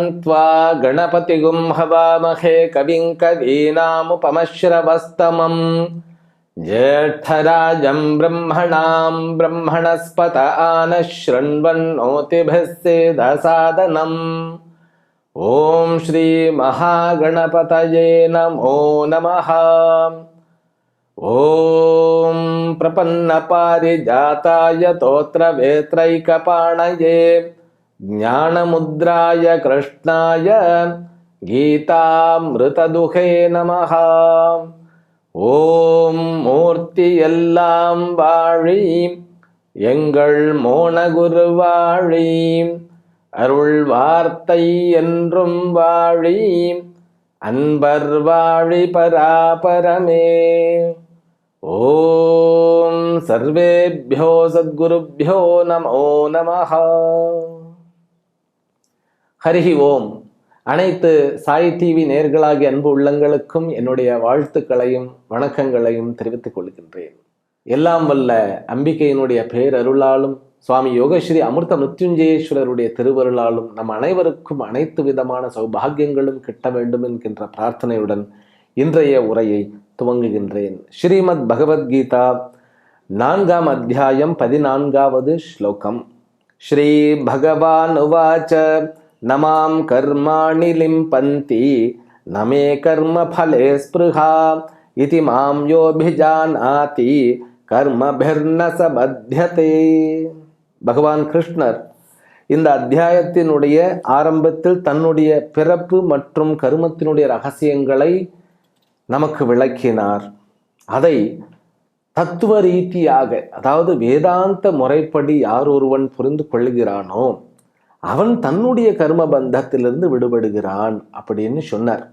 गणानान्त्वा गणपतिगुं हवामहे कविं कवीनामुपमश्रवस्तमम् ज्येष्ठराजं ब्रह्मणां ब्रह्मणस्पत आनः शृण्वन्नोतिभिः सेदसादनम् ॐ श्रीमहागणपतये नमो नमः ॐ प्रपन्नपारिजाताय तोत्रवेत्रैकपाणये ஞானமுத்ராய கிருஷ்ணாய கீதாமிருததுகே நமஹ. ஓம் மூர்த்தி எல்லாம் வாழி எங்கள் மோனகுரு வாழி அருள் வார்த்தை என்றும் வாழி அன்பர் வாழி பராபரமே. ஓம் சர்வேபியோ சத்குருபியோ நமோ நமஹா. ஹரிஹி ஓம். அனைத்து சாய் டிவி நேர்களாகிய அன்பு உள்ளங்களுக்கும் என்னுடைய வாழ்த்துக்களையும் வணக்கங்களையும் தெரிவித்துக் கொள்கின்றேன். எல்லாம் வல்ல அம்பிகையினுடைய பேரருளாலும் சுவாமி யோகஸ்ரீ அமிர்த மிருத்யுஞ்சயேஸ்வரருடைய திருவருளாலும் நம் அனைவருக்கும் அனைத்து விதமான சௌபாகியங்களும் கிட்ட வேண்டும் என்கின்ற பிரார்த்தனையுடன் இன்றைய உரையை துவங்குகின்றேன். ஸ்ரீமத் பகவத்கீதா நான்காம் அத்தியாயம் பதினான்காவது ஸ்லோகம். ஸ்ரீ பகவான் உவாச்ச. நமாம் கர்மாணி லிம்பந்தி நமே கர்ம ஃபலே ஸ்பிருஹா இதி மாம் யோபிஜானாதி கர்மபிர்ன சபத்தியதே பகவான் கிருஷ்ணர் இந்த அத்தியாயத்தினுடைய ஆரம்பத்தில் தன்னுடைய பிறப்பு மற்றும் கருமத்தினுடைய ரகசியங்களை நமக்கு விளக்கினார். அதை தத்துவ ரீதியாக அதாவது வேதாந்த முறைப்படி யார் ஒருவன் புரிந்து கொள்கிறானோ அவன் தன்னுடைய கர்ம பந்தத்திலிருந்து விடுபடுகிறான் அப்படின்னு சொன்னார்.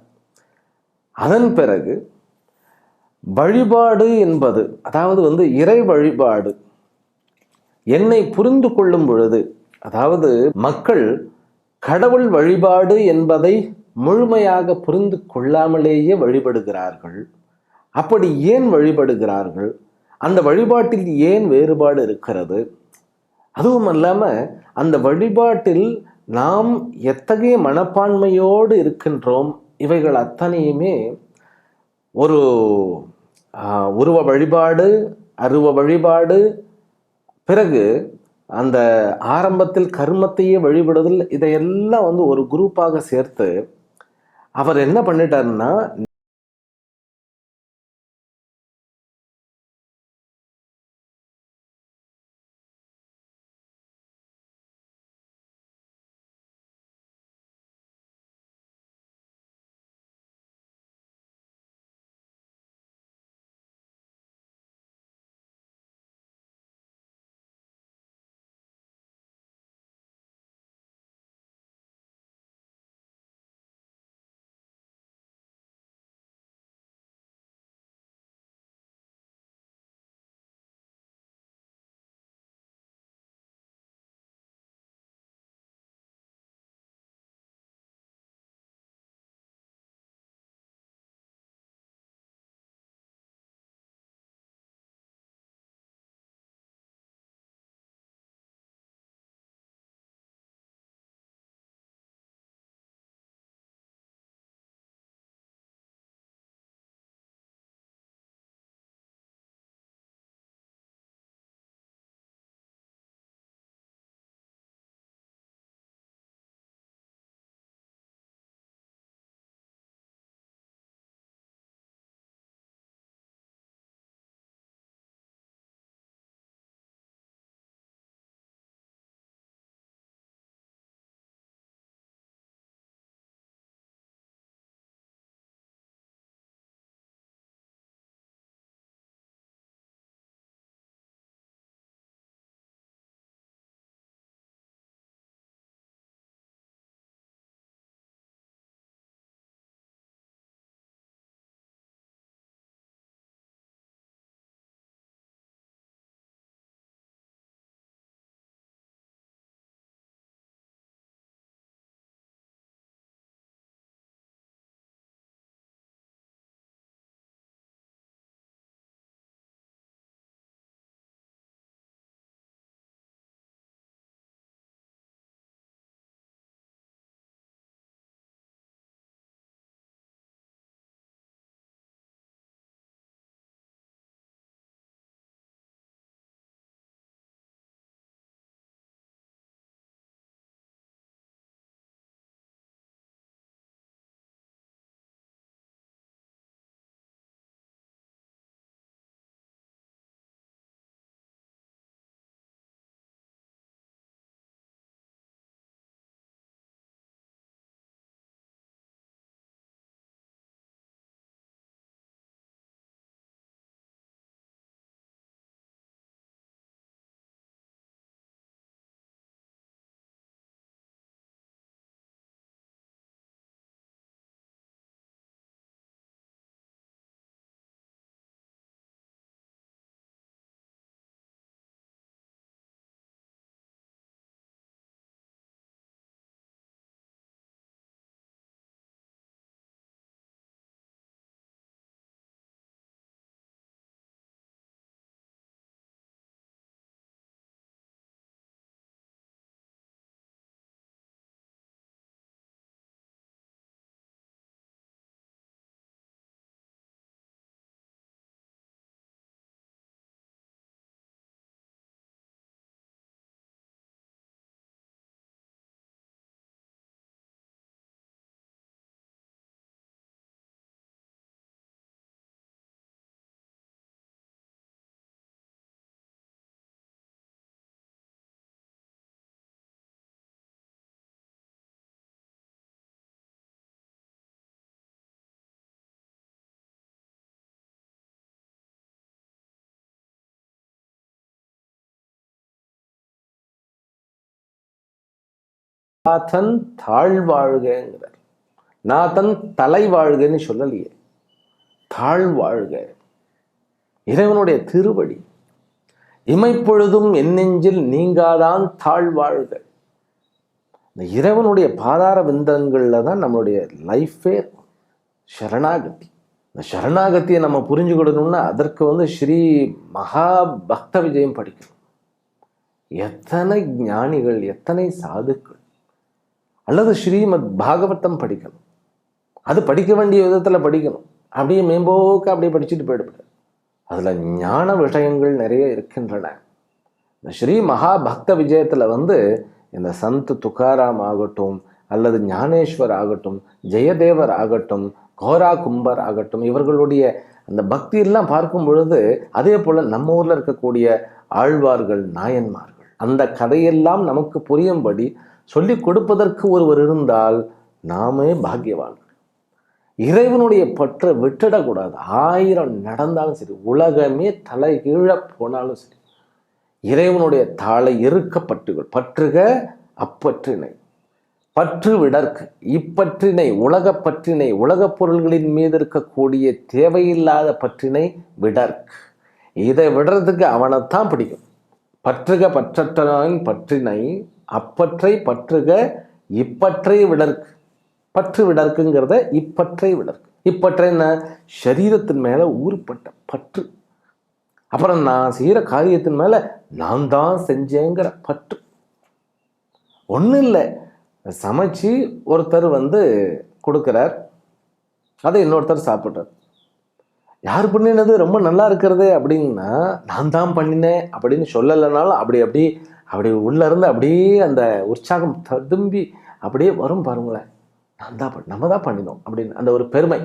அதன் பிறகு வழிபாடு என்பது அதாவது வந்து இறை வழிபாடு என்னை புரிந்து கொள்ளும் பொழுது அதாவது மக்கள் கடவுள் வழிபாடு என்பதை முழுமையாக புரிந்து கொள்ளாமலேயே வழிபடுகிறார்கள். அப்படி ஏன் வழிபடுகிறார்கள்? அந்த வழிபாட்டில் ஏன் வேறுபாடு இருக்கிறது? அதுவும் அல்லாமல் அந்த வழிபாட்டில் நாம் எத்தகைய மனப்பான்மையோடு இருக்கின்றோம்? இவைகள் அத்தனையுமே ஒரு உருவ வழிபாடு அருவ வழிபாடு பிறகு அந்த ஆரம்பத்தில் கர்மத்தையே வழிபடுதல் இதையெல்லாம் வந்து ஒரு குரூப்பாக சேர்த்து அவர் என்ன பண்ணிட்டாருன்னா நாதன் தாழ்வாழ்கங்கிறார் நாதன் தலை வாழ்கன்னு சொல்லலையே. தாழ்வாழ்க இறைவனுடைய திருவடி. இமைப்பொழுதும் என் நெஞ்சில் நீங்காதான் தாழ்வாழ்க இந்த இறைவனுடைய பாதார விந்தங்களில் தான் நம்மளுடைய லைஃபே சரணாகதி. இந்த சரணாகத்தியை நம்ம புரிஞ்சுக்கிடணும்னா அதற்கு வந்து ஸ்ரீ மகா பக்த விஜயம் படிக்கணும். எத்தனை ஞானிகள் எத்தனை சாதுக்கள் அல்லது ஸ்ரீமத் பாகவதம் படிக்கணும். அது படிக்க வேண்டிய விதத்தில் படிக்கணும். அப்படியே மேம்போக்க அப்படியே படிச்சுட்டு போயிடுது அதில் ஞான விஷயங்கள் நிறைய இருக்கின்றன. இந்த ஸ்ரீ மகா பக்த விஜயத்தில் வந்து இந்த சந்த் துக்காராம் ஆகட்டும் அல்லது ஞானேஸ்வர் ஆகட்டும் ஜெயதேவர் ஆகட்டும் கோரா கும்பர் ஆகட்டும் இவர்களுடைய அந்த பக்தியெல்லாம் பார்க்கும் பொழுது அதே போல் நம்ம ஊரில் இருக்கக்கூடிய ஆழ்வார்கள் நாயன்மார்கள் அந்த கதையெல்லாம் நமக்கு புரியும்படி சொல்லி கொடுப்பதற்கு ஒருவர் இருந்தால் நாமே பாக்கியவான். இறைவனுடைய பற்றை விட்டுடக்கூடாது. ஆயிரம் நடந்தாலும் சரி உலகமே தலை கீழே போனாலும் சரி இறைவனுடைய தாளை இருக்கப்பட்டுகள் பற்றுக அப்பற்றினை. பற்று விடற்கு. இப்பற்றினை உலகப் பற்றினை உலகப் பொருள்களின் மீது இருக்கக்கூடிய தேவையில்லாத பற்றினை விடற்கு. இதை விடுறதுக்கு அவனைத்தான் பிடிக்கும். பற்றுக பற்றற்றவன் பற்றினை அப்பற்றை பற்றுக இப்பற்றை விடற்கு. பற்று விடற்குங்கிறத இப்பற்றை விடற்கு. இப்பற்றை என்ன? சரீரத்தின் மேல ஊறுப்பட்ட பற்று. அப்புறம் நான் செய்கிற காரியத்தின் மேல நான் தான் செஞ்சேங்கிற பற்று. ஒன்றும் இல்லை. சமைச்சு ஒருத்தர் வந்து கொடுக்குறார். அதை இன்னொருத்தர் சாப்பிட்றார். யார் பண்ணினது? ரொம்ப நல்லா இருக்கிறது அப்படின்னா நான் தான் பண்ணினேன் அப்படின்னு சொல்லலைனாலும் அப்படி அப்படி அப்படி உள்ளே இருந்து அப்படியே அந்த உற்சாகம் ததும்பி அப்படியே வரும் பாருங்களேன். நான் தான் நம்ம தான் பண்ணினோம் அப்படின்னு அந்த ஒரு பெருமை.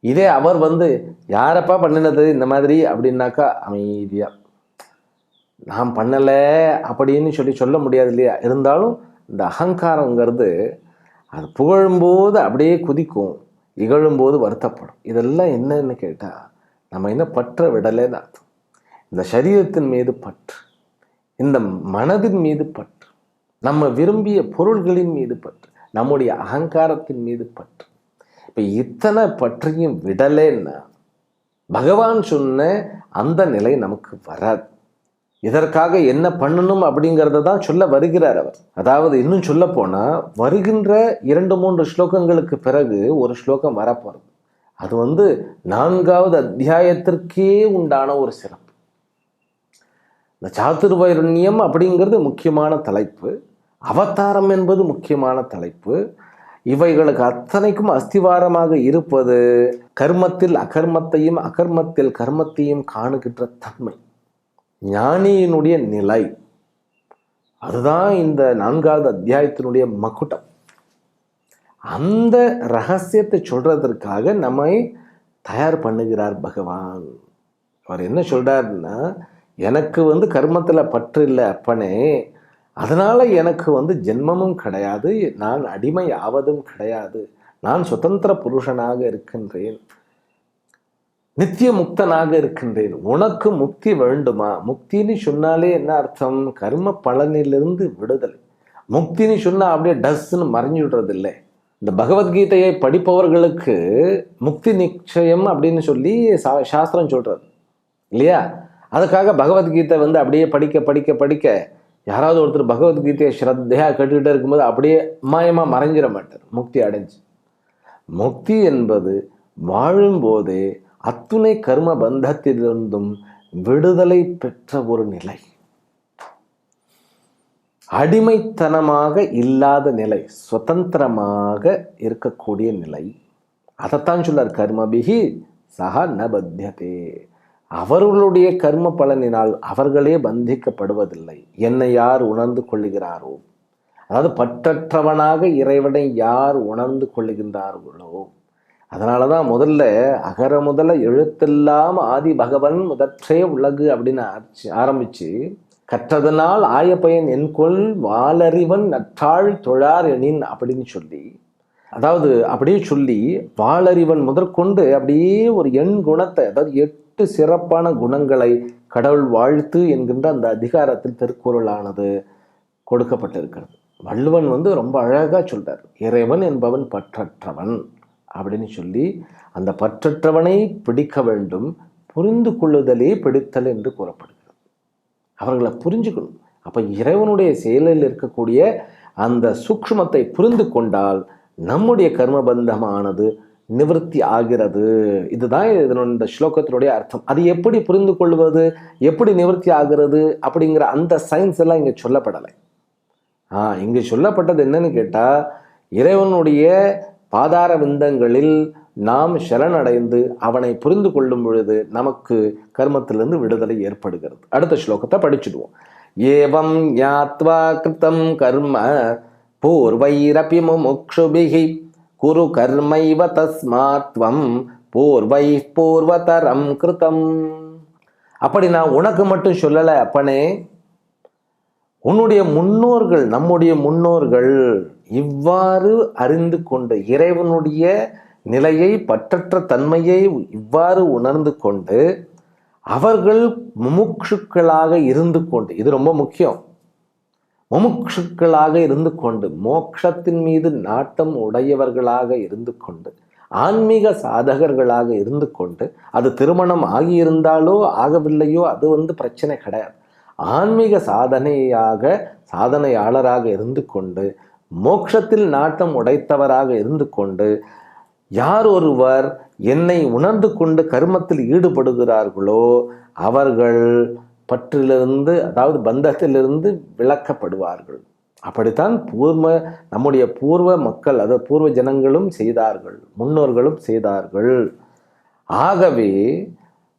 இதே அவர் வந்து யாரப்பா பண்ணினது இந்த மாதிரி? அப்படின்னாக்கா அமைதியாக நான் பண்ணலை அப்படின்னு சொல்லி சொல்ல முடியாது இல்லையா? இருந்தாலும் இந்த அகங்காரங்கிறது அது புகழும்போது அப்படியே குதிக்கும் இகழும்போது வருத்தப்படும். இதெல்லாம் என்னன்னு கேட்டால் நம்ம என்ன பற்ற விடலைன்னு அர்த்தம். இந்த சரீரத்தின் மீது பற்று. இந்த மனதின் மீது பற்று நம்ம விரும்பிய பொருள்களின் மீது பற்று நம்முடைய அகங்காரத்தின் மீது பற்று. இப்போ இத்தனை பற்றியும் விடலைன்னா பகவான் சொன்ன அந்த நிலை நமக்கு வராது. இதற்காக என்ன பண்ணணும் அப்படிங்கிறத தான் சொல்ல வருகிறார் அவர். அதாவது இன்னும் சொல்ல போனால் வருகின்ற இரண்டு மூன்று ஸ்லோகங்களுக்கு பிறகு ஒரு ஸ்லோகம் வரப்போகிறது அது வந்து நான்காவது அத்தியாயத்திற்கே உண்டான ஒரு சிறப்பு இந்த சாத்துர்வைரண்யம் அப்படிங்கிறது முக்கியமான தலைப்பு. அவதாரம் என்பது முக்கியமான தலைப்பு. இவைகளுக்கு அத்தனைக்கும் அஸ்திவாரமாக இருப்பது கர்மத்தில் அகர்மத்தையும் அகர்மத்தில் கர்மத்தையும் காணுகின்ற தன்மை. ஞானியினுடைய நிலை. அதுதான் இந்த நான்காவது அத்தியாயத்தினுடைய மக்குட்டம் அந்த ரகசியத்தை சொல்றதற்காக நம்மை தயார் பண்ணுகிறார் பகவான். அவர் என்ன சொல்றாருன்னா எனக்கு வந்து கர்மத்தில் பற்று இல்லை அப்பனே. அதனால எனக்கு வந்து ஜென்மமும் கிடையாது நான் அடிமை ஆவதும் கிடையாது. நான் சுதந்திர புருஷனாக இருக்கின்றேன். நித்திய முக்தனாக இருக்கின்றேன். உனக்கு முக்தி வேண்டுமா? முக்தின்னு சொன்னாலே என்ன அர்த்தம்? கர்ம பலனிலிருந்து விடுதலை. முக்தின்னு சொன்னால் அப்படியே டஸ்ன்னு மறைஞ்சு விடுறது இல்லை இந்த பகவத்கீதையை படிப்பவர்களுக்கு முக்தி நிச்சயம் அப்படின்னு சொல்லி சா- சாஸ்திரம் சொல்கிறது இல்லையா? அதுக்காக பகவத்கீதை வந்து அப்படியே படிக்க படிக்க படிக்க யாராவது ஒருத்தர் பகவத்கீதையை ஸ்ரத்தையாக கேட்டுக்கிட்டே இருக்கும்போது அப்படியே மாயமாக மறைஞ்சிட மாட்டார். முக்தி அடைஞ்சு. முக்தி என்பது வாழும்போதே அத்துணை கர்ம பந்தத்திலிருந்தும் விடுதலை பெற்ற ஒரு நிலை. அடிமைத்தனமாக இல்லாத நிலை சுதந்திரமாக இருக்கக்கூடிய நிலை. அதைத்தான் சொல்லார் கர்மபிகி சஹா ந பத்தியதே. அவர்களுடைய கர்ம பலனினால் அவர்களே பந்திக்கப்படுவதில்லை. என்னை யார் உணர்ந்து கொள்ளுகிறாரோ அதாவது பற்றற்றவனாக இறைவனை யார் உணர்ந்து கொள்ளுகின்றார்களோ அதனால தான் முதல்ல அகர முதல எழுத்தெல்லாம் ஆதி பகவன் முதற்றே உலகு அப்படின்னு ஆரம்பிச்சு ஆரம்பிச்சு கற்றதனால் ஆய பயன் என்கொள் வாளறிவன் நற்றாள் தொழார் எனின் அப்படின்னு சொல்லி அதாவது அப்படியே சொல்லி வாளறிவன் முதற்கொண்டு அப்படியே ஒரு எண் குணத்தை அதாவது எட்டு சிறப்பான குணங்களை கடவுள் வாழ்த்து என்கின்ற அந்த அதிகாரத்தில் திருக்குறளானது கொடுக்கப்பட்டிருக்கிறது. வள்ளுவன் வந்து ரொம்ப அழகாக சொல்றார் இறைவன் என்பவன் பற்றற்றவன் அப்படின்னு சொல்லி அந்த பற்றற்றவனை பிடிக்க வேண்டும் புரிந்து கொள்ளுதலே பிடித்தல் என்று கூறப்படுகிறது. அவர்களை புரிஞ்சுக்கணும். அப்போ இறைவனுடைய செயலில் இருக்கக்கூடிய அந்த சூக்ஷ்மத்தை புரிந்து கொண்டால் நம்முடைய கர்மபந்தமானது நிவர்த்தி ஆகிறது. இதுதான் இதனோட இந்த ஸ்லோகத்தினுடைய அர்த்தம். அது எப்படி புரிந்து கொள்வது எப்படி நிவர்த்தி ஆகிறது? அப்படிங்கிற அந்த சயின்ஸ் எல்லாம் இங்கே சொல்லப்படலை. ஆ இங்கே சொல்லப்பட்டது என்னன்னு கேட்டால் இறைவனுடைய பாதார விந்தங்களில் நாம் சரணடைந்து அவனை புரிந்து கொள்ளும் பொழுது நமக்கு கர்மத்திலிருந்து விடுதலை ஏற்படுகிறது. அடுத்த ஸ்லோகத்தை படிச்சுடுவோம். ஏவம் யாத்வா கிருத்தம் கர்ம பூர்வைரபி முமுக்ஷுபிகி குரு கர்மைவ தஸ்மாத்வம் பூர்வை பூர்வதரம் கிருதம் அப்படி நான் உனக்கு மட்டும் சொல்லலை அப்பனே உன்னுடைய முன்னோர்கள் நம்முடைய முன்னோர்கள் இவ்வாறு அறிந்து கொண்டு இறைவனுடைய நிலையை பற்றற்ற தன்மையை இவ்வாறு உணர்ந்து கொண்டு அவர்கள் முமுட்சுக்களாக இருந்து கொண்டு இது ரொம்ப முக்கியம். முமுட்சுக்களாக இருந்து கொண்டு மோக்ஷத்தின் மீது நாட்டம் உடையவர்களாக இருந்து கொண்டு ஆன்மீக சாதகர்களாக இருந்து கொண்டு அது திருமணம் ஆகியிருந்தாலோ ஆகவில்லையோ அது வந்து பிரச்சனை கிடையாது. ஆன்மீக சாதனையாக சாதனையாளராக இருந்து கொண்டு மோட்சத்தில் நாட்டம் உடைத்தவராக இருந்து கொண்டு யார் ஒருவர் என்னை உணர்ந்து கொண்டு கர்மத்தில் ஈடுபடுகிறார்களோ அவர்கள் பற்றிலிருந்து அதாவது பந்தத்திலிருந்து விலக்கப்படுவார்கள் அப்படித்தான் பூர்வ நம்முடைய பூர்வ மக்கள் அதாவது பூர்வ ஜனங்களும் செய்தார்கள் முன்னோர்களும் செய்தார்கள். ஆகவே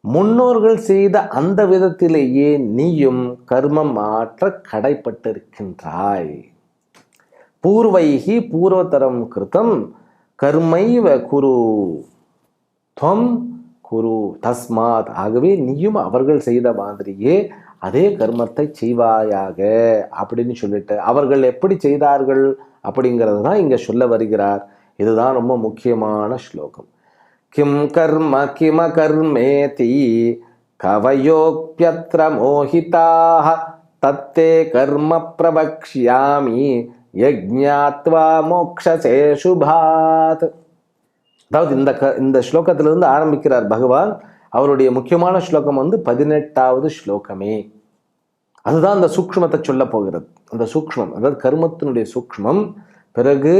முன்னோர்கள் செய்த அந்த விதத்திலேயே நீயும் கர்மம் மாற்ற கடைப்பட்டிருக்கின்றாய். பூர்வைகி பூர்வதரம் கிருத்தம் கர்மைவ குரு துவம் குரு தஸ்மாத். ஆகவே நீயும் அவர்கள் செய்த மாதிரியே அதே கர்மத்தை செய்வாயாக அப்படின்னு சொல்லிட்டு அவர்கள் எப்படி செய்தார்கள் அப்படிங்கிறது தான் இங்கே சொல்ல வருகிறார். இதுதான் ரொம்ப முக்கியமான ஸ்லோகம். கிம் கர்ம கிம கர்மேதி கவயோப்பியத்ர மோகிதாக தத்தே கர்ம பிரபக்ஷியாமி யஜ்ஞாத்வா மோக்ஷசே சுபாத். அதாவது இந்த க இந்த ஸ்லோகத்திலிருந்து ஆரம்பிக்கிறார் பகவான். அவருடைய முக்கியமான ஸ்லோகம் வந்து பதினெட்டாவது ஸ்லோகமே. அதுதான் அந்த சூக்ஷ்மத்தை சொல்ல போகிறது. அந்த சூக்ஷ்மம் அதாவது கர்மத்தினுடைய சூக்ஷ்மம் பிறகு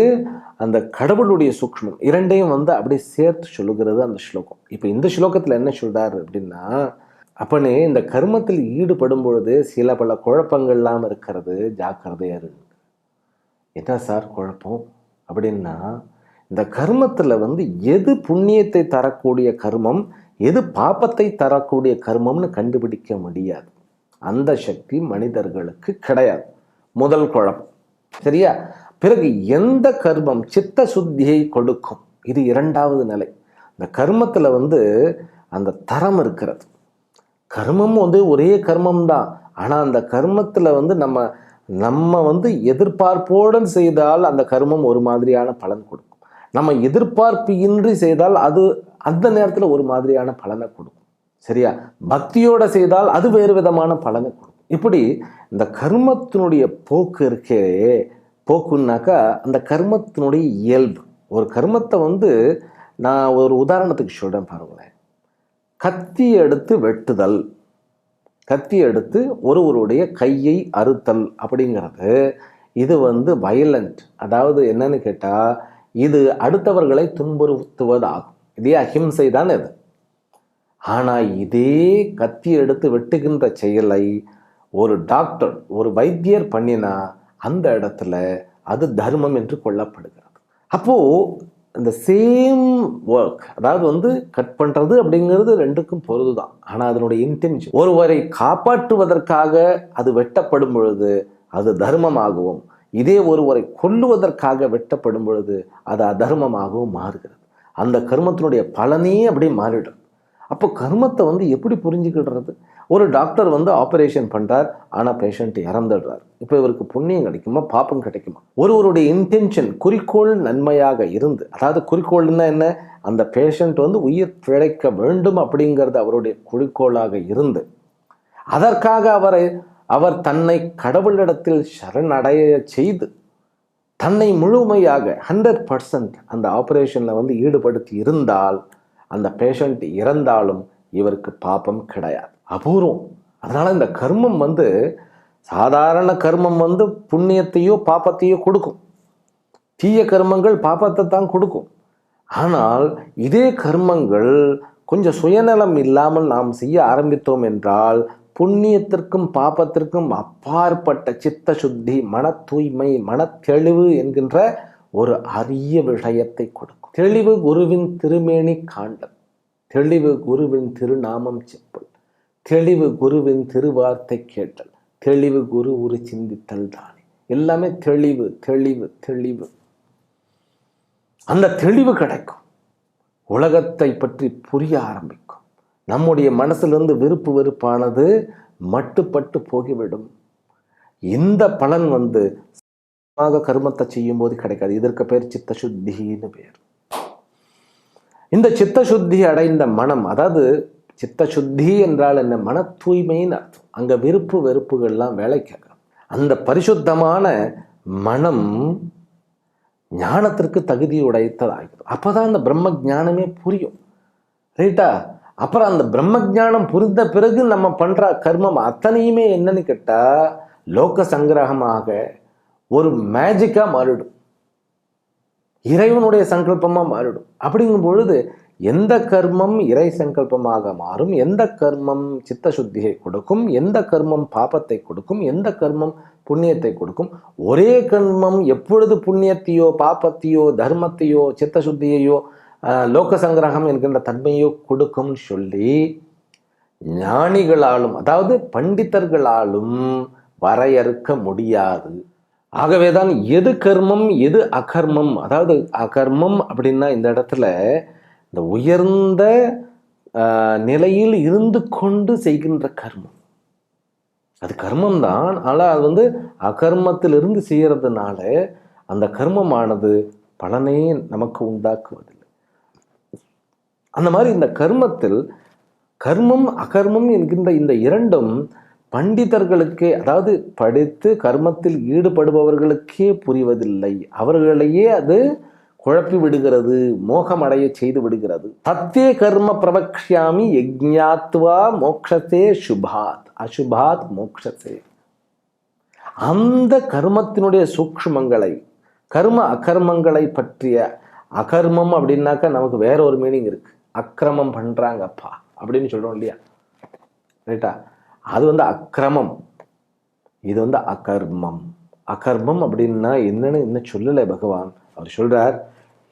அந்த கடவுளுடைய சூக்ஷ்மம் இரண்டையும் வந்து அப்படியே சேர்த்து சொல்லுகிறது அந்த ஸ்லோகம். இப்போ இந்த ஸ்லோகத்தில் என்ன சொல்றாரு அப்படின்னா அப்பனே இந்த கர்மத்தில் ஈடுபடும் பொழுது சில பல குழப்பங்கள் இல்லாமல் இருக்கிறது ஜாக்கிரதையாரு என்ன சார் குழப்பம்? அப்படின்னா இந்த கர்மத்தில் வந்து எது புண்ணியத்தை தரக்கூடிய கர்மம் எது பாப்பத்தை தரக்கூடிய கர்மம்னு கண்டுபிடிக்க முடியாது. அந்த சக்தி மனிதர்களுக்கு கிடையாது. முதல் குழப்பம். சரியா? பிறகு எந்த கர்மம் சித்த சுத்தியை கொடுக்கும்? இது இரண்டாவது நிலை. இந்த கர்மத்தில் வந்து அந்த தரம் இருக்கிறது. கர்மம் வந்து ஒரே கர்மம் தான் ஆனால் அந்த கர்மத்தில் வந்து நம்ம நம்ம வந்து எதிர்பார்ப்போடு செய்தால் அந்த கர்மம் ஒரு மாதிரியான பலன் கொடுக்கும். நம்ம எதிர்பார்ப்பு இன்றி செய்தால் அது அந்த நேரத்தில் ஒரு மாதிரியான பலனை கொடுக்கும். சரியா? பக்தியோட செய்தால் அது வேறு விதமான பலனை கொடுக்கும். இப்படி இந்த கர்மத்தினுடைய போக்கு இருக்கே போக்குன்னாக்கா அந்த கர்மத்தினுடைய இயல்பு. ஒரு கர்மத்தை வந்து நான் ஒரு உதாரணத்துக்கு சொல்கிறேன் பாருங்களேன். கத்தி எடுத்து வெட்டுதல் கத்தி எடுத்து ஒருவருடைய கையை அறுத்தல் அப்படிங்கிறது இது வந்து வயலண்ட் அதாவது என்னன்னு கேட்டால் இது அடுத்தவர்களை துன்புறுத்துவதாகும். இதே அஹிம்சை தான் இது. ஆனால் இதே கத்தி எடுத்து வெட்டுகின்ற செயலை ஒரு டாக்டர் ஒரு வைத்தியர் பண்ணினா அந்த இடத்துல அது தர்மம் என்று கொள்ளப்படுகிறது. அப்போது இந்த சேம் ஒர்க் அதாவது வந்து கட் பண்ணுறது அப்படிங்கிறது ரெண்டுக்கும் பொருது தான் ஆனால் அதனுடைய இன்டென்ஷன் ஒருவரை காப்பாற்றுவதற்காக அது வெட்டப்படும் பொழுது அது தர்மமாகவும் இதே ஒருவரை கொல்லுவதற்காக வெட்டப்படும் பொழுது அது அதர்மமாகவும் மாறுகிறது. அந்த கர்மத்தினுடைய பலனே அப்படியே மாறிடும். அப்போ கர்மத்தை வந்து எப்படி புரிஞ்சுக்கிடுறது? ஒரு டாக்டர் வந்து ஆப்ரேஷன் பண்ணுறார் ஆனால் பேஷண்ட் இறந்துடுறார். இப்போ இவருக்கு புண்ணியம் கிடைக்குமா பாப்பம் கிடைக்குமா? ஒருவருடைய இன்டென்ஷன் குறிக்கோள் நன்மையாக இருந்து அதாவது குறிக்கோள்னா என்ன? அந்த பேஷண்ட் வந்து உயிர் பிழைக்க வேண்டும் அப்படிங்கிறது அவருடைய குறிக்கோளாக இருந்து அதற்காக அவரை அவர் தன்னை கடவுளிடத்தில் சரணடைய செய்து தன்னை முழுமையாக ஹண்ட்ரட் பர்சன்ட் அந்த ஆப்ரேஷனில் வந்து ஈடுபடுத்தி இருந்தால் அந்த பேஷண்ட் இறந்தாலும் இவருக்கு பாப்பம் கிடையாது. அபூர்வம். அதனால் இந்த கர்மம் வந்து சாதாரண கர்மம் வந்து புண்ணியத்தையோ பாப்பத்தையோ கொடுக்கும். தீய கர்மங்கள் பாப்பத்தை தான் கொடுக்கும். ஆனால் இதே கர்மங்கள் கொஞ்சம் சுயநலம் இல்லாமல் நாம் செய்ய ஆரம்பித்தோம் என்றால் புண்ணியத்திற்கும் பாப்பத்திற்கும் அப்பாற்பட்ட சித்த சுத்தி மன தூய்மை மன தெளிவு என்கின்ற ஒரு அரிய விஷயத்தை கொடுக்கும். தெளிவு குருவின் திருமேனி காண்டம். தெளிவு குருவின் திருநாமம் செப்பல். தெளிவு குருவின் திருவார்த்தை கேட்டல். தெளிவு குரு ஒரு சிந்தித்தல் தானே. எல்லாமே தெளிவு தெளிவு தெளிவு. அந்த தெளிவு கிடைக்கும். உலகத்தை பற்றி புரிய ஆரம்பிக்கும். நம்முடைய மனசிலிருந்து விருப்பு வெறுப்பானது மட்டுப்பட்டு போகிவிடும். இந்த பலன் வந்து சுத்தமாக கருமத்தை செய்யும் போது கிடைக்காது. இதற்கு பேர் சித்த சுத்தின்னு பேர். இந்த சித்த சுத்தி அடைந்த மனம் அதாவது சித்த சுத்தி என்றால் என்ன? மன தூய்மைன்னு அர்த்தம். அங்க விருப்பு வெறுப்புகள்லாம் வேலைக்காக அந்த பரிசுத்தமான மனம் ஞானத்திற்கு தகுதி உடைத்ததாகும் அப்பதான் அந்த பிரம்ம ஞானமே புரியும். ரைட்டா? அப்புறம் அந்த பிரம்ம ஞானம் புரிந்த பிறகு நம்ம பண்ணுற கர்மம் அத்தனையுமே என்னன்னு கேட்டால் லோக சங்கிரகமாக ஒரு மேஜிக்காக மாறிடும். இறைவனுடைய சங்கல்பமாக மாறிடும். அப்படிங்கும் பொழுது எந்த கர்மம் இறை சங்கல்பமாக மாறும் எந்த கர்மம் சித்த சுத்தியை கொடுக்கும் எந்த கர்மம் பாபத்தை கொடுக்கும் எந்த கர்மம் புண்ணியத்தை கொடுக்கும் ஒரே கர்மம் எப்பொழுது புண்ணியத்தையோ பாபத்தையோ தர்மத்தையோ சித்த சுத்தியையோ லோக சங்கிரகம் என்கின்ற தன்மையோ கொடுக்கும்னு சொல்லி ஞானிகளாலும் அதாவது பண்டிதர்களாலும் வரையறுக்க முடியாது. ஆகவேதான் எது கர்மம் எது அகர்மம் அதாவது அகர்மம் அப்படின்னா இந்த இடத்துல இந்த உயர்ந்த நிலையில் இருந்து கொண்டு செய்கின்ற கர்மம். அது கர்மம் தான் ஆனால் அது வந்து அகர்மத்திலிருந்து செய்கிறதுனால அந்த கர்மமானது பலனையே நமக்கு உண்டாக்குவதில்லை. அந்த மாதிரி இந்த கர்மத்தில் கர்மம் அகர்மம் என்கின்ற இந்த இரண்டும் பண்டிதர்களுக்கே அதாவது படித்து கர்மத்தில் ஈடுபடுபவர்களுக்கே புரிவதில்லை. அவர்களையே அது குழப்பி விடுகிறது மோகமடைய செய்து விடுகிறது. தத்தே கர்ம பிரவக்ஷாமி யஜ்ஞாத்வா மோக்ஷத்தே சுபாத். அசுபாத் மோக்ஷத்தே அந்த கர்மத்தினுடைய சூக்ஷ்மங்களை கர்ம அகர்மங்களை பற்றிய அகர்மம் அப்படின்னாக்கா நமக்கு வேற ஒரு மீனிங் இருக்கு. அக்கிரமம் பண்ணுறாங்கப்பா அப்படின்னு சொல்கிறோம் இல்லையா? ரைட்டா அது வந்து அக்கிரமம். இது வந்து அகர்மம். அகர்மம் அப்படின்னா என்னன்னு இன்னும் சொல்லலை பகவான். அவர் சொல்கிறார்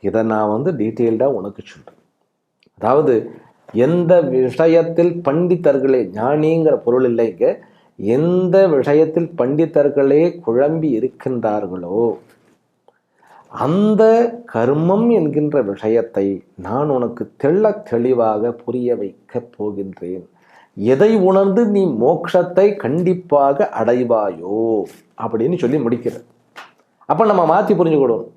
இதை நான் வந்து டீட்டெயில்டாக உனக்கு சொல்கிறேன் அதாவது எந்த விஷயத்தில் பண்டித்தர்களே ஞானிங்கிற பொருள் இல்லைங்க எந்த விஷயத்தில் பண்டித்தர்களே குழம்பி இருக்கின்றார்களோ அந்த கர்மம் என்கின்ற விஷயத்தை நான் உனக்கு தெள்ளத் தெளிவாக புரிய வைக்கப் போகின்றேன். எதை உணர்ந்து நீ மோட்சத்தை கண்டிப்பாக அடைவாயோ அப்படின்னு சொல்லி முடிக்கிறது. அப்போ நம்ம மாற்றி புரிஞ்சுக்கிடுவோம்.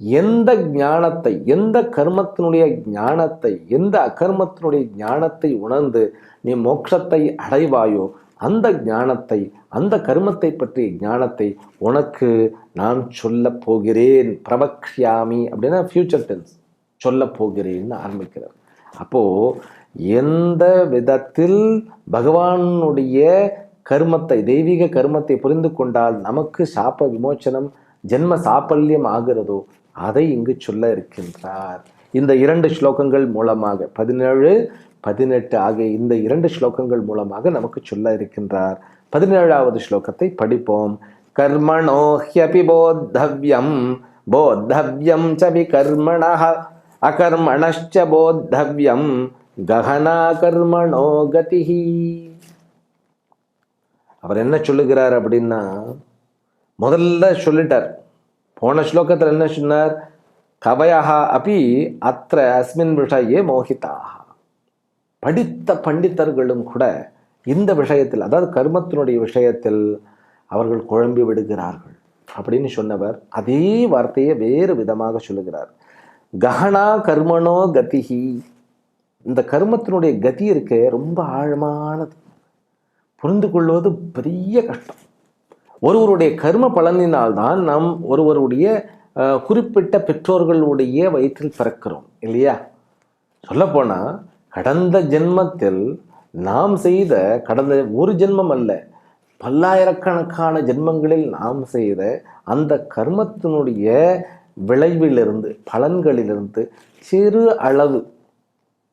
எந்த ஞானத்தை எந்த கர்மத்தினுடைய ஞானத்தை எந்த அகர்மத்தினுடைய ஞானத்தை உணர்ந்து நீ மோட்சத்தை அடைவாயோ அந்த ஞானத்தை அந்த கர்மத்தை பற்றிய ஞானத்தை உனக்கு நான் சொல்ல போகிறேன். பிரபக்ஷாமி அப்படின்னா ஃபியூச்சர் டென்ஸ் சொல்ல போகிறேன்னு ஆரம்பிக்கிறார். அப்போ எந்த விதத்தில் பகவானுடைய கர்மத்தை தெய்வீக கர்மத்தை புரிந்து கொண்டால் நமக்கு சாப விமோச்சனம் ஜென்ம சாபல்யம் ஆகிறதோ அதை இங்கு சொல்ல இருக்கின்றார். இந்த இரண்டு ஸ்லோகங்கள் மூலமாக பதினேழு பதினெட்டு ஆகிய இந்த இரண்டு ஸ்லோகங்கள் மூலமாக நமக்கு சொல்ல இருக்கின்றார். பதினேழாவது ஸ்லோகத்தை படிப்போம். கர்மணோ ஹியபி போத்தவ்யம். போத்தவ்யம் சபி கர்மண அகர்மணச்ச போத்தவ்யம். ககனா கர்மணோ கதிஹி. அவர் என்ன சொல்லுகிறார் அப்படின்னா முதல்ல சொல்லிட்டார். போன ஸ்லோகத்தில் என்ன சொன்னார்? கவயா அப்படி அத்த அஸ்மின் விஷயே மோகிதாக படித்த பண்டித்தர்களும் கூட இந்த விஷயத்தில் அதாவது கர்மத்தினுடைய விஷயத்தில் அவர்கள் குழம்பி விடுகிறார்கள் அப்படின்னு சொன்னவர் அதே வார்த்தையை வேறு விதமாக சொல்லுகிறார். ககனா கர்மனோ கதிகி இந்த கர்மத்தினுடைய கதி இருக்கே ரொம்ப ஆழமானது. புரிந்து கொள்வது பெரிய கஷ்டம். ஒருவருடைய கர்ம பலனினால்தான் நாம் ஒருவருடைய குறிப்பிட்ட பெற்றோர்களுடைய வயிற்றில் பிறக்கிறோம் இல்லையா? சொல்லப்போனால் கடந்த ஜென்மத்தில் நாம் செய்த கடந்த ஒரு ஜென்மம் அல்ல பல்லாயிரக்கணக்கான ஜென்மங்களில் நாம் செய்த அந்த கர்மத்தினுடைய விளைவிலிருந்து பலன்களிலிருந்து சிறு அளவு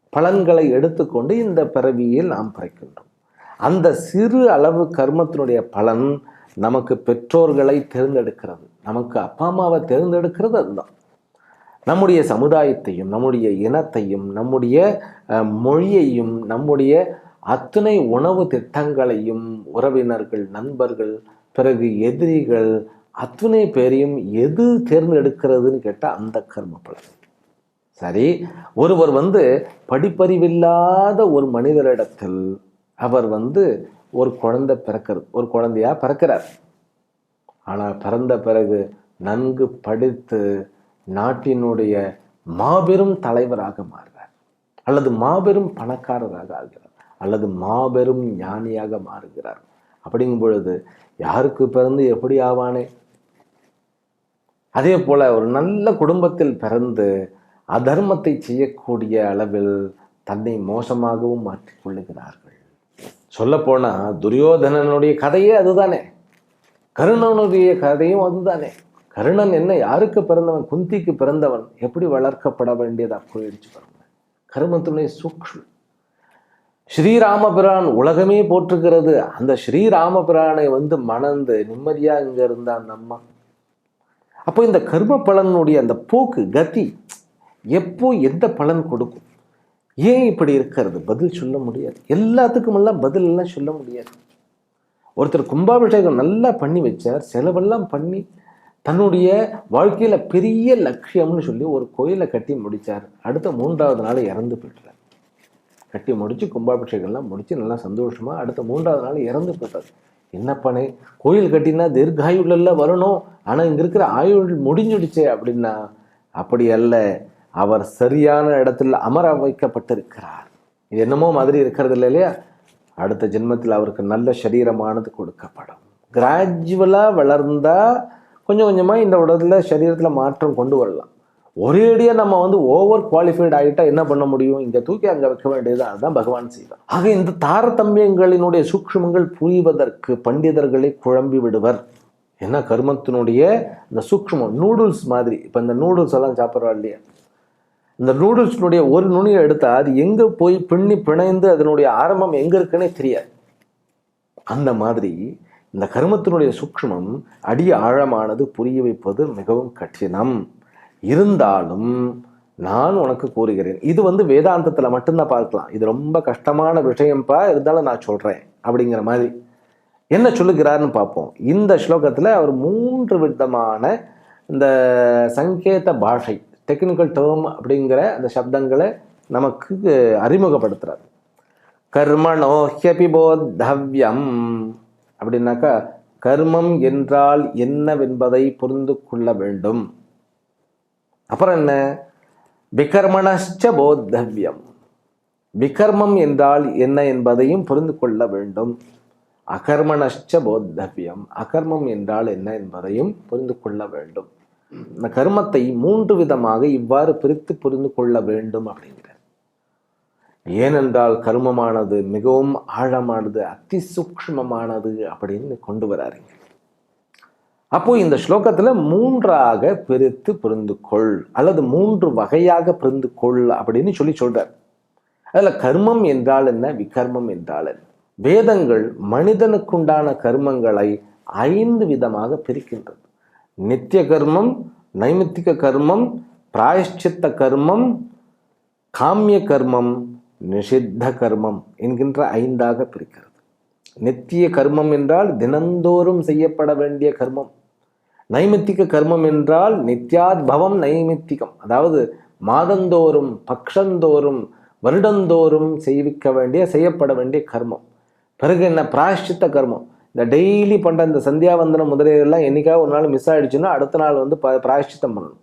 பலன்களை எடுத்துக்கொண்டு இந்த பிறவியில் நாம் பிறக்கின்றோம். அந்த சிறு அளவு கர்மத்தினுடைய பலன் நமக்கு பெற்றோர்களை தேர்ந்தெடுக்கிறது. நமக்கு அப்பா அம்மாவை தேர்ந்தெடுக்கிறது அதுதான். நம்முடைய சமுதாயத்தையும் நம்முடைய இனத்தையும் நம்முடைய மொழியையும் நம்முடைய அத்தனை உணவு திட்டங்களையும் உறவினர்கள் நண்பர்கள் பிறகு எதிரிகள் அத்தனை பேரையும் எது தேர்ந்தெடுக்கிறதுன்னு கேட்டால் அந்த கர்ம பலன். சரி ஒருவர் வந்து படிப்பறிவில்லாத ஒரு மனிதரிடத்தில் அவர் வந்து ஒரு குழந்தை பிறக்கிறது ஒரு குழந்தையா பிறக்கிறார். ஆனால் பிறந்த பிறகு நன்கு படித்து நாட்டினுடைய மாபெரும் தலைவராக மாறு அல்லது மாபெரும் பணக்காரராக ஆகிறார். அல்லது மாபெரும் ஞானியாக மாறுகிறார். அப்படிங்கும் பொழுது யாருக்கு பிறந்து எப்படி ஆவானே? அதே போல ஒரு நல்ல குடும்பத்தில் பிறந்து அதர்மத்தை செய்யக்கூடிய அளவில் தன்னை மோசமாகவும் மாற்றிக்கொள்ளுகிறார்கள் சொல்லப்போனால் சொல்லப்போனா துரியோதனனுடைய கதையே அதுதானே. கருணனுடைய கதையும் அதுதானே. கருணன் என்ன யாருக்கு பிறந்தவன் குந்திக்கு பிறந்தவன் எப்படி வளர்க்கப்பட வேண்டியதாக போயிடுச்சு வரும் கருமத்தினுடைய சூக்ஷ்மம் ஸ்ரீராமபிரான் உலகமே போற்றுகிறது. அந்த ஸ்ரீராமபிரானை வந்து மணந்து நிம்மதியாக இங்கே இருந்தான் நம்ம அப்போ இந்த கர்ம பலனுடைய அந்த போக்கு கதி எப்போ எந்த பலன் கொடுக்கும்? ஏன் இப்படி இருக்கிறது? பதில் சொல்ல முடியாது. எல்லாத்துக்கும் எல்லாம் பதில் எல்லாம் சொல்ல முடியாது. ஒருத்தர் கும்பாபிஷேகம் நல்லா பண்ணி வச்சார் செலவெல்லாம் பண்ணி தன்னுடைய வாழ்க்கையில் பெரிய லட்சியம்னு சொல்லி ஒரு கோயிலை கட்டி முடித்தார் அடுத்த மூன்றாவது நாள் இறந்து போயிட்டார். கட்டி முடித்து கும்பாபிஷேகம்லாம் முடித்து நல்லா சந்தோஷமாக அடுத்த மூன்றாவது நாள் இறந்து போயிட்டார். என்ன பண்ணே கோயில் கட்டினா தீர்காயுள்ள வரணும் ஆனால் இங்கே இருக்கிற ஆயுள் முடிஞ்சிடுச்சே அப்படின்னா அப்படி அல்ல. அவர் சரியான இடத்துல அமர வைக்கப்பட்டிருக்கிறார். இது என்னமோ மாதிரி இருக்கிறது இல்லை இல்லையா? அடுத்த ஜென்மத்தில் அவருக்கு நல்ல சரீரமானது கொடுக்கப்படும். கிராஜுவலாக வளர்ந்தால் கொஞ்சம் கொஞ்சமாக இந்த உடலில் சரீரத்தில் மாற்றம் கொண்டு வரலாம். ஒரேடியாக நம்ம வந்து ஓவர் குவாலிஃபைட் ஆகிட்டால் என்ன பண்ண முடியும்? இங்கே தூக்கி அங்கே வைக்க வேண்டியது அதுதான் பகவான் செய்வார். ஆக இந்த தாரதமியங்களினுடைய சூக்ஷமங்கள் புரிவதற்கு பண்டிதர்களை குழம்பி விடுவர். என்ன கர்மத்தினுடைய இந்த சூக்ஷமம் நூடுல்ஸ் மாதிரி. இப்போ இந்த நூடுல்ஸ் எல்லாம் சாப்பிட்றோம் இல்லையா? இந்த நூடுல்ஸ்னுடைய ஒரு நுனியை எடுத்தால் அது எங்கே போய் பின்னி பிணைந்து அதனுடைய ஆரம்பம் எங்கே இருக்குன்னே தெரியாது. அந்த மாதிரி இந்த கருமத்தினுடைய சூக்ஷ்மம் அடி ஆழமானது புரிய வைப்பது மிகவும் கடினம். இருந்தாலும் நான் உனக்கு கூறுகிறேன். இது வந்து வேதாந்தத்தில் மட்டும்தான் பார்க்கலாம். இது ரொம்ப கஷ்டமான விஷயம்ப்பா இருந்தாலும் நான் சொல்கிறேன் அப்படிங்கிற மாதிரி. என்ன சொல்லுகிறாருன்னு பார்ப்போம். இந்த ஸ்லோகத்தில் அவர் மூன்று விதமான இந்த சங்கேத பாஷை டெக்னிக்கல் டேர்ம் அப்படிங்கிற அந்த சப்தங்களை நமக்கு அறிமுகப்படுத்துகிறார் கர்மணோஹியபிபோத்தவ்யம் அப்படின்னாக்கா கர்மம் என்றால் என்னவென்பதை புரிந்து கொள்ள வேண்டும். அப்புறம் என்ன? விகர்மணச்ச போத்தவ்யம். விகர்மம் என்றால் என்ன என்பதையும் புரிந்து கொள்ள வேண்டும். அகர்மணச்ச போத்தவியம். அகர்மம் என்றால் என்ன என்பதையும் புரிந்து கொள்ள வேண்டும். இந்த கர்மத்தை மூன்று விதமாக இவ்வாறு பிரித்து புரிந்து கொள்ள வேண்டும் அப்படின்னு. ஏனென்றால் கர்மமானது மிகவும் ஆழமானது அதி சூக்ஷ்மமானது அப்படின்னு கொண்டு வராருங்க அப்போ இந்த ஸ்லோகத்துல மூன்றாக பிரித்து புரிந்து கொள் அல்லது மூன்று வகையாக புரிந்து கொள் அப்படின்னு சொல்லி சொல்றார். அதில் கர்மம் என்றால் என்ன? விகர்மம் என்றால் என்ன? வேதங்கள் மனிதனுக்குண்டான கர்மங்களை ஐந்து விதமாக பிரிக்கின்றது. நித்திய கர்மம் நைமித்திக கர்மம் பிராயஷ்சித்த கர்மம் காமிய கர்மம் நிஷித்த கர்மம் என்கின்ற ஐந்தாக பிரிக்கிறது. நித்திய கர்மம் என்றால் தினந்தோறும் செய்யப்பட வேண்டிய கர்மம். நைமித்திக கர்மம் என்றால் நித்யாத்பவம் நைமித்திகம். அதாவது மாதந்தோறும் பக்ஷந்தோறும் வருடந்தோறும் செய்விக்க வேண்டிய செய்யப்பட வேண்டிய கர்மம். பிறகு என்ன? பிராயஷ்சித்த கர்மம். இந்த டெய்லி பண்ணுற இந்த சந்தியாவந்தனம் முதலியெல்லாம் என்னைக்காவது ஒரு நாள் மிஸ் ஆகிடுச்சுன்னா அடுத்த நாள் வந்து ப பிராயஷ்சித்தம் பண்ணணும்.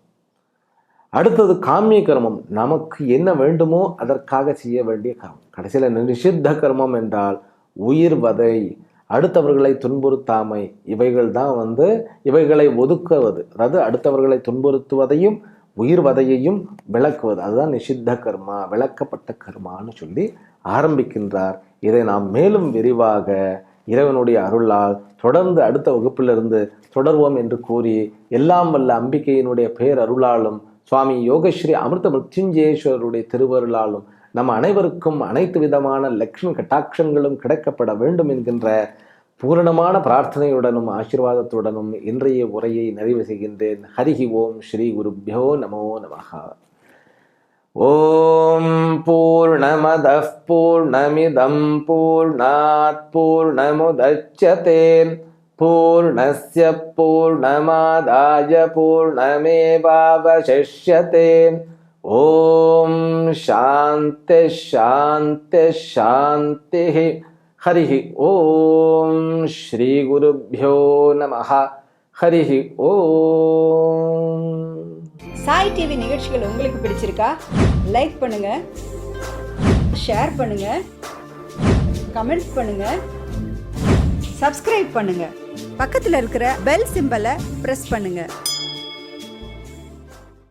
அடுத்தது காமிய கர்மம். நமக்கு என்ன வேண்டுமோ அதற்காக செய்ய வேண்டிய கர்மம். கடைசியில் நிஷித்த கர்மம் என்றால் உயிர் வதை அடுத்தவர்களை துன்புறுத்தாமை. இவைகள் தான் வந்து இவைகளை ஒதுக்குவது. அதாவது அடுத்தவர்களை துன்புறுத்துவதையும் உயிர் வதையையும் விளக்குவது. அதுதான் நிஷித்த கர்மா விளக்கப்பட்ட கர்மான்னு சொல்லி ஆரம்பிக்கின்றார். இதை நாம் மேலும் விரிவாக இறைவனுடைய அருளால் தொடர்ந்து அடுத்த வகுப்பிலிருந்து தொடர்வோம் என்று கூறி எல்லாம் வல்ல அம்பிக்கையினுடைய பேர் அருளாலும் சுவாமி யோகஸ்ரீ அமிர்த மிருத்யுஞ்சேஸ்வரருடைய திருவருளாலும் நம் அனைவருக்கும் அனைத்து விதமான லக்ஷ்மி கட்டாட்சங்களும் கிடைக்கப்பட வேண்டும் என்கின்ற பூரணமான பிரார்த்தனையுடனும் ஆசீர்வாதத்துடனும் இன்றைய உரையை நிறைவு செய்கின்றேன் ஹரிஹி ஓம் ஸ்ரீ குருப்யோ நமோ நமஹா ॐ पूर्णमदः पूर्णमिदं पूर्णात् पूर्णमुदच्यते पूर्णस्य पूर्णमादाय पूर्णमेवावशिष्यते ॐ शान्तिः शान्तिः शान्तिः हरिः ॐ श्रीगुरुभ्यो नमः हरिः ॐ சாய் டிவி நிகழ்ச்சிகள் உங்களுக்கு பிடிச்சிருக்கா லைக் பண்ணுங்க ஷேர் பண்ணுங்க கமெண்ட் பண்ணுங்க சப்ஸ்கிரைப் பண்ணுங்க பக்கத்தில் இருக்கிற பெல் சிம்பலை ப்ரெஸ் பண்ணுங்க.